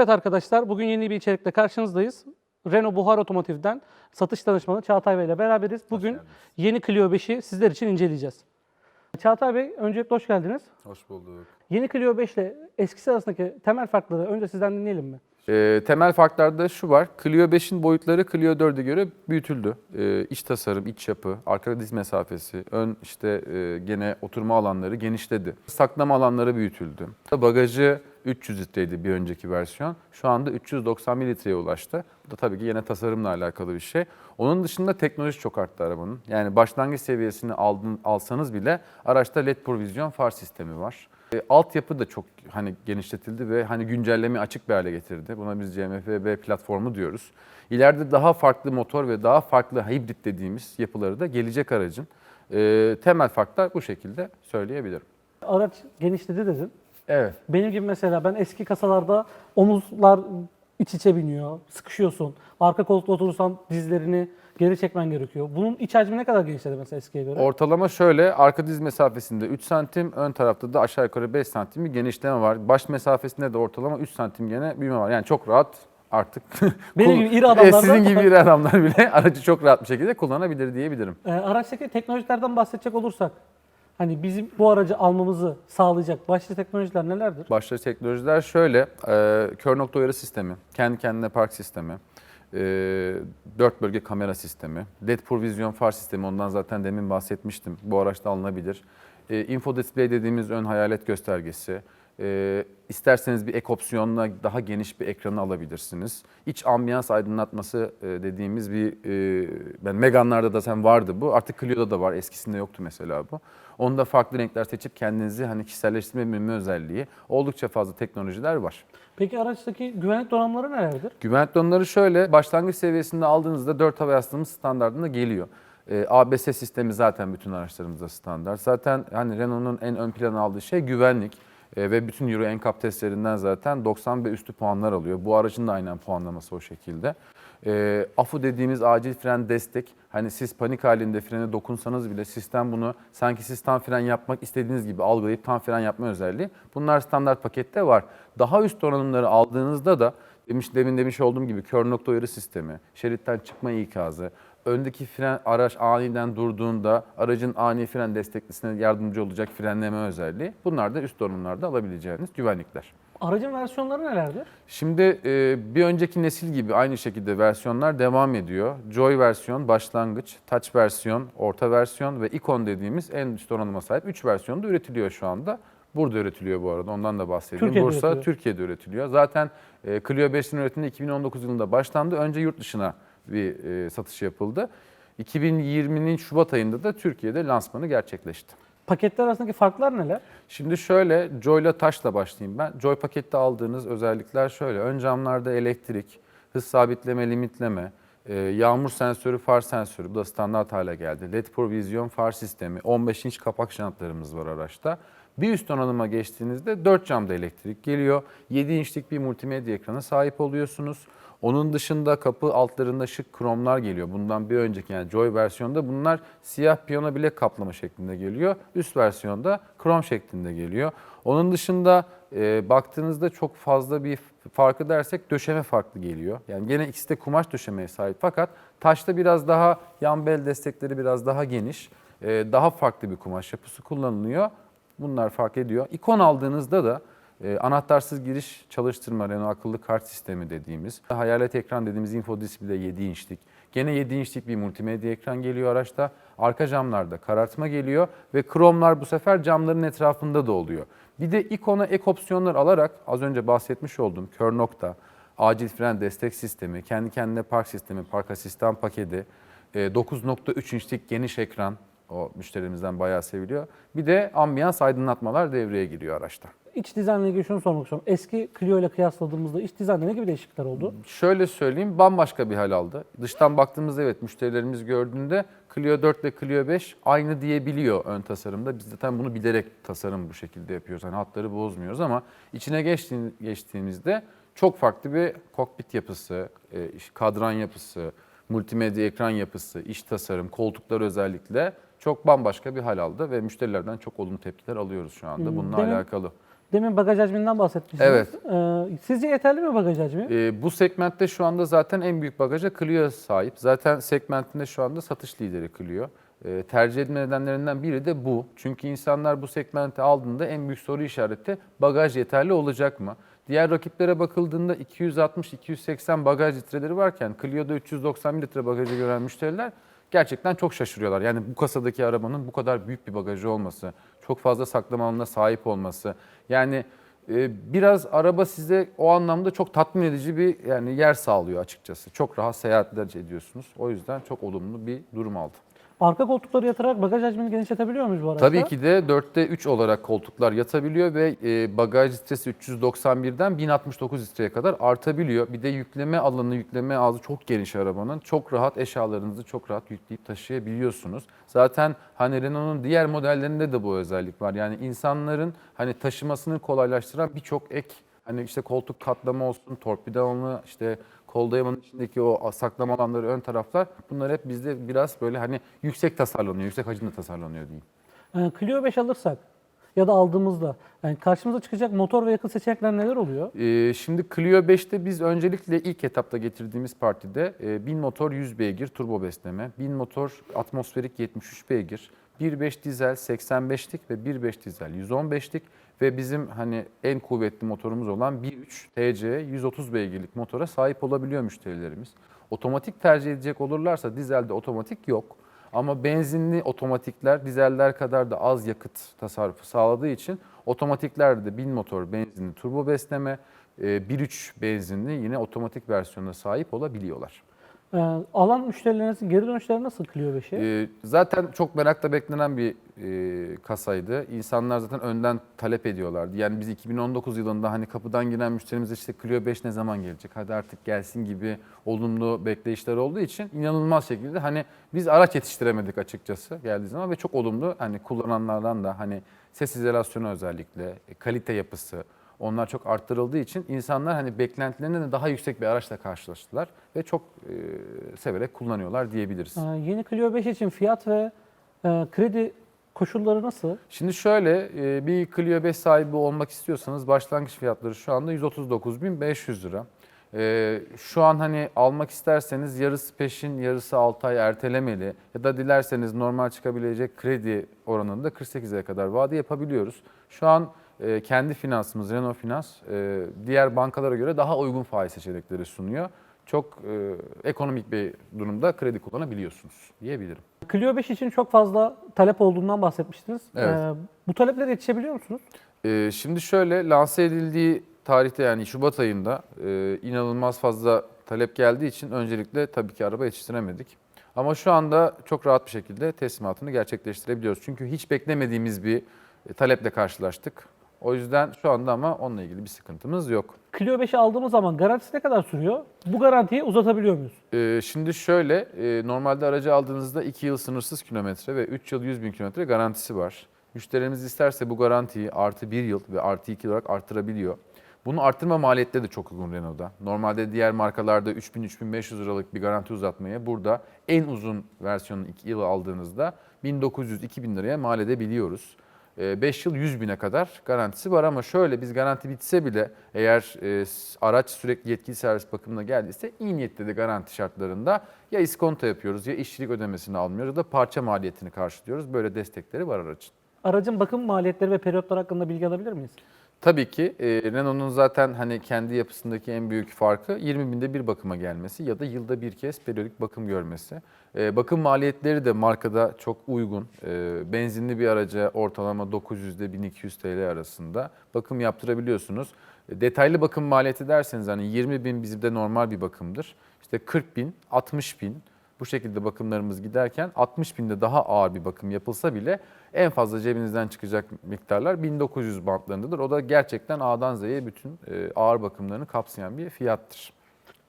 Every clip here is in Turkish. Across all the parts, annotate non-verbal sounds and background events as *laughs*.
Evet arkadaşlar bugün yeni bir içerikle karşınızdayız. Renault Buhar Otomotiv'den satış danışmanı Çağatay Bey ile beraberiz. Bugün yeni Clio 5'i sizler için inceleyeceğiz. Çağatay Bey öncelikle hoş geldiniz. Hoş bulduk. Yeni Clio 5 ile eskisi arasındaki temel farkları önce sizden dinleyelim mi? Ee, temel farklarda şu var. Clio 5'in boyutları Clio 4'e göre büyütüldü. Ee, iç tasarım, iç yapı, arka diz mesafesi, ön işte e, gene oturma alanları genişledi. Saklama alanları büyütüldü. Bagajı 300 litreydi bir önceki versiyon. Şu anda 390 mililitreye ulaştı. Bu da tabii ki yine tasarımla alakalı bir şey. Onun dışında teknoloji çok arttı arabanın. Yani başlangıç seviyesini aldın, alsanız bile araçta LED provizyon far sistemi var. E, altyapı da çok hani genişletildi ve hani güncelleme açık bir hale getirdi. Buna biz CMF-B platformu diyoruz. İleride daha farklı motor ve daha farklı hibrit dediğimiz yapıları da gelecek aracın. E, temel farklar bu şekilde söyleyebilirim. Araç genişledi dedin. Evet. Benim gibi mesela ben eski kasalarda omuzlar iç içe biniyor, sıkışıyorsun. Arka koltukta oturursan dizlerini geri çekmen gerekiyor. Bunun iç hacmi ne kadar genişledi mesela eskiye göre? Ortalama şöyle arka diz mesafesinde 3 santim, ön tarafta da aşağı yukarı 5 santim bir genişleme var. Baş mesafesinde de ortalama 3 santim gene büyüme var. Yani çok rahat artık. *laughs* Benim gibi iri adamlar E, da- Sizin gibi *laughs* iri adamlar bile aracı çok rahat bir şekilde kullanabilir diyebilirim. Ee, araçtaki teknolojilerden bahsedecek olursak, hani bizim bu aracı almamızı sağlayacak başlı teknolojiler nelerdir? Başlıca teknolojiler şöyle, e, kör nokta uyarı sistemi, kendi kendine park sistemi, e, dört bölge kamera sistemi, LED provizyon far sistemi, ondan zaten demin bahsetmiştim. Bu araçta alınabilir. E, info display dediğimiz ön hayalet göstergesi, e, isterseniz bir ek opsiyonla daha geniş bir ekranı alabilirsiniz. İç ambiyans aydınlatması e, dediğimiz bir, e, ben Megane'larda da sen vardı bu, artık Clio'da da var, eskisinde yoktu mesela bu. Onda farklı renkler seçip kendinizi hani kişiselleştirme özelliği oldukça fazla teknolojiler var. Peki araçtaki güvenlik donanımları nelerdir? Güvenlik donanımları şöyle, başlangıç seviyesinde aldığınızda 4 hava yastığımız standartında geliyor. Ee, ABS sistemi zaten bütün araçlarımızda standart. Zaten hani Renault'un en ön plana aldığı şey güvenlik. Ee, ve bütün Euro NCAP testlerinden zaten 90 ve üstü puanlar alıyor. Bu aracın da aynen puanlaması o şekilde. Ee, AFU dediğimiz acil fren destek. Hani siz panik halinde frene dokunsanız bile sistem bunu sanki siz tam fren yapmak istediğiniz gibi algılayıp tam fren yapma özelliği. Bunlar standart pakette var. Daha üst donanımları aldığınızda da demiş, demin demiş olduğum gibi kör nokta uyarı sistemi, şeritten çıkma ikazı, öndeki fren araç aniden durduğunda aracın ani fren desteklisine yardımcı olacak frenleme özelliği. Bunlar da üst donanımlarda alabileceğiniz güvenlikler. Aracın versiyonları nelerdir? Şimdi e, bir önceki nesil gibi aynı şekilde versiyonlar devam ediyor. Joy versiyon başlangıç, Touch versiyon, orta versiyon ve Icon dediğimiz en üst donanıma sahip 3 versiyonda üretiliyor şu anda. Burada üretiliyor bu arada ondan da bahsedeyim. Türkiye'de Bursa, üretiliyor. Türkiye'de üretiliyor. Zaten e, Clio 5'in üretimi 2019 yılında başlandı. Önce yurt dışına bir e, satış yapıldı. 2020'nin Şubat ayında da Türkiye'de lansmanı gerçekleşti. Paketler arasındaki farklar neler? Şimdi şöyle Joy'la taşla başlayayım ben. Joy pakette aldığınız özellikler şöyle. Ön camlarda elektrik, hız sabitleme, limitleme, e, yağmur sensörü, far sensörü. Bu da standart hale geldi. LED provizyon far sistemi, 15 inç kapak jantlarımız var araçta. Bir üst donanıma geçtiğinizde 4 camda elektrik geliyor. 7 inçlik bir multimedya ekranı sahip oluyorsunuz. Onun dışında kapı altlarında şık kromlar geliyor. Bundan bir önceki yani Joy versiyonda bunlar siyah piyano bilek kaplama şeklinde geliyor. Üst versiyonda krom şeklinde geliyor. Onun dışında e, baktığınızda çok fazla bir farkı dersek döşeme farklı geliyor. Yani gene ikisi de kumaş döşemeye sahip fakat taşta biraz daha yan bel destekleri biraz daha geniş. e, daha farklı bir kumaş yapısı kullanılıyor. Bunlar fark ediyor. İkon aldığınızda da e, anahtarsız giriş çalıştırma Renault akıllı kart sistemi dediğimiz, hayalet ekran dediğimiz info display 7 inçlik. Gene 7 inçlik bir multimedya ekran geliyor araçta. Arka camlarda karartma geliyor ve kromlar bu sefer camların etrafında da oluyor. Bir de ikona ek opsiyonlar alarak az önce bahsetmiş olduğum kör nokta, acil fren destek sistemi, kendi kendine park sistemi, park asistan paketi, e, 9.3 inçlik geniş ekran o müşterimizden bayağı seviliyor. Bir de ambiyans aydınlatmalar devreye giriyor araçta. İç dizaynla ilgili şunu sormak istiyorum. Eski Clio ile kıyasladığımızda iç dizaynda ne gibi değişiklikler oldu? Şöyle söyleyeyim bambaşka bir hal aldı. Dıştan baktığımızda evet müşterilerimiz gördüğünde Clio 4 ile Clio 5 aynı diyebiliyor ön tasarımda. Biz zaten bunu bilerek tasarım bu şekilde yapıyoruz. Hani hatları bozmuyoruz ama içine geçtiğin- geçtiğimizde çok farklı bir kokpit yapısı, e, kadran yapısı, multimedya ekran yapısı, iç tasarım, koltuklar özellikle çok bambaşka bir hal aldı ve müşterilerden çok olumlu tepkiler alıyoruz şu anda Hmm, bununla demin- alakalı. Demin bagaj hacminden bahsetmiştiniz. Evet. Ee, Sizce yeterli mi bagaj hacmi? Ee, bu segmentte şu anda zaten en büyük bagaja Clio sahip. Zaten segmentinde şu anda satış lideri Clio. Ee, tercih edilme nedenlerinden biri de bu. Çünkü insanlar bu segmenti aldığında en büyük soru işareti bagaj yeterli olacak mı? Diğer rakiplere bakıldığında 260-280 bagaj litreleri varken Clio'da 390 litre bagajı gören müşteriler gerçekten çok şaşırıyorlar. Yani bu kasadaki arabanın bu kadar büyük bir bagajı olması, çok fazla saklama alanına sahip olması. Yani e, biraz araba size o anlamda çok tatmin edici bir yani yer sağlıyor açıkçası. Çok rahat seyahatler ediyorsunuz. O yüzden çok olumlu bir durum aldı. Arka koltukları yatarak bagaj hacmini genişletebiliyor muyuz bu araçta? Tabii ki de 4'te 3 olarak koltuklar yatabiliyor ve e, bagaj litresi 391'den 1069 litreye kadar artabiliyor. Bir de yükleme alanı, yükleme ağzı çok geniş arabanın. Çok rahat eşyalarınızı çok rahat yükleyip taşıyabiliyorsunuz. Zaten hani Renault'un diğer modellerinde de bu özellik var. Yani insanların hani taşımasını kolaylaştıran birçok ek Hani işte koltuk katlama olsun, torpido alanı, işte kol dayamanın içindeki o saklama alanları ön taraflar bunlar hep bizde biraz böyle hani yüksek tasarlanıyor, yüksek hacimde tasarlanıyor diyeyim. Ee, Clio 5 alırsak ya da aldığımızda yani karşımıza çıkacak motor ve yakıt seçenekler neler oluyor? Ee, şimdi Clio 5'te biz öncelikle ilk etapta getirdiğimiz partide e, 1000 motor 100 beygir turbo besleme, 1000 motor atmosferik 73 beygir, 1.5 dizel 85'lik ve 1.5 dizel 115'lik ve bizim hani en kuvvetli motorumuz olan 1.3 TC 130 beygirlik motora sahip olabiliyor müşterilerimiz. Otomatik tercih edecek olurlarsa dizelde otomatik yok. Ama benzinli otomatikler dizeller kadar da az yakıt tasarrufu sağladığı için otomatiklerde de 1000 motor benzinli turbo besleme, e, 1.3 benzinli yine otomatik versiyonuna sahip olabiliyorlar. Ee, alan müşterilerinizin geri dönüşleri nasıl Clio 5'e? Ee, zaten çok merakla beklenen bir e, kasaydı. İnsanlar zaten önden talep ediyorlardı. Yani biz 2019 yılında hani kapıdan giren müşterimize işte Clio 5 ne zaman gelecek? Hadi artık gelsin gibi olumlu bekleyişler olduğu için inanılmaz şekilde hani biz araç yetiştiremedik açıkçası geldiği zaman ve çok olumlu hani kullananlardan da hani ses izolasyonu özellikle, kalite yapısı, onlar çok arttırıldığı için insanlar hani beklentilerinden de daha yüksek bir araçla karşılaştılar ve çok e, severek kullanıyorlar diyebiliriz. Ee, yeni Clio 5 için fiyat ve e, kredi koşulları nasıl? Şimdi şöyle e, bir Clio 5 sahibi olmak istiyorsanız başlangıç fiyatları şu anda 139.500 lira. E, Şu an hani almak isterseniz yarısı peşin yarısı 6 ay ertelemeli ya da dilerseniz normal çıkabilecek kredi oranında 48'e kadar vade yapabiliyoruz. Şu an e, kendi finansımız Renault Finans e, diğer bankalara göre daha uygun faiz seçenekleri sunuyor. Çok e, ekonomik bir durumda kredi kullanabiliyorsunuz diyebilirim. Clio 5 için çok fazla talep olduğundan bahsetmiştiniz. Evet. Ee, bu taleplere yetişebiliyor musunuz? Ee, şimdi şöyle lanse edildiği tarihte yani Şubat ayında e, inanılmaz fazla talep geldiği için öncelikle tabii ki araba yetiştiremedik. Ama şu anda çok rahat bir şekilde teslimatını gerçekleştirebiliyoruz. Çünkü hiç beklemediğimiz bir taleple karşılaştık. O yüzden şu anda ama onunla ilgili bir sıkıntımız yok. Clio 5'i aldığımız zaman garantisi ne kadar sürüyor? Bu garantiyi uzatabiliyor muyuz? Ee, şimdi şöyle, e, normalde aracı aldığınızda 2 yıl sınırsız kilometre ve 3 yıl 100 bin kilometre garantisi var. Müşterimiz isterse bu garantiyi artı 1 yıl ve artı 2 olarak arttırabiliyor. Bunu arttırma maliyetleri de çok uygun Renault'da. Normalde diğer markalarda 3000-3500 liralık bir garanti uzatmaya burada en uzun versiyonu 2 yıl aldığınızda 1900-2000 liraya mal edebiliyoruz. 5 yıl 100 bine kadar garantisi var ama şöyle biz garanti bitse bile eğer e, araç sürekli yetkili servis bakımına geldiyse iyi niyetli de garanti şartlarında ya iskonto yapıyoruz ya işçilik ödemesini almıyoruz ya da parça maliyetini karşılıyoruz. Böyle destekleri var aracın. Aracın bakım maliyetleri ve periyotlar hakkında bilgi alabilir miyiz? Tabii ki e, Renault'un zaten hani kendi yapısındaki en büyük farkı 20 binde bir bakıma gelmesi ya da yılda bir kez periyodik bakım görmesi. E, bakım maliyetleri de markada çok uygun. E, benzinli bir araca ortalama 900 ile 1200 TL arasında bakım yaptırabiliyorsunuz. E, detaylı bakım maliyeti derseniz hani 20 bin bizde normal bir bakımdır. İşte 40 bin, 60 bin bu şekilde bakımlarımız giderken 60 binde daha ağır bir bakım yapılsa bile en fazla cebinizden çıkacak miktarlar 1900 bantlarındadır. O da gerçekten A'dan Z'ye bütün e, ağır bakımlarını kapsayan bir fiyattır.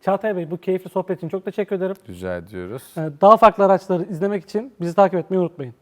Çağatay Bey bu keyifli sohbet için çok teşekkür ederim. Rica ediyoruz. Ee, Daha farklı araçları izlemek için bizi takip etmeyi unutmayın.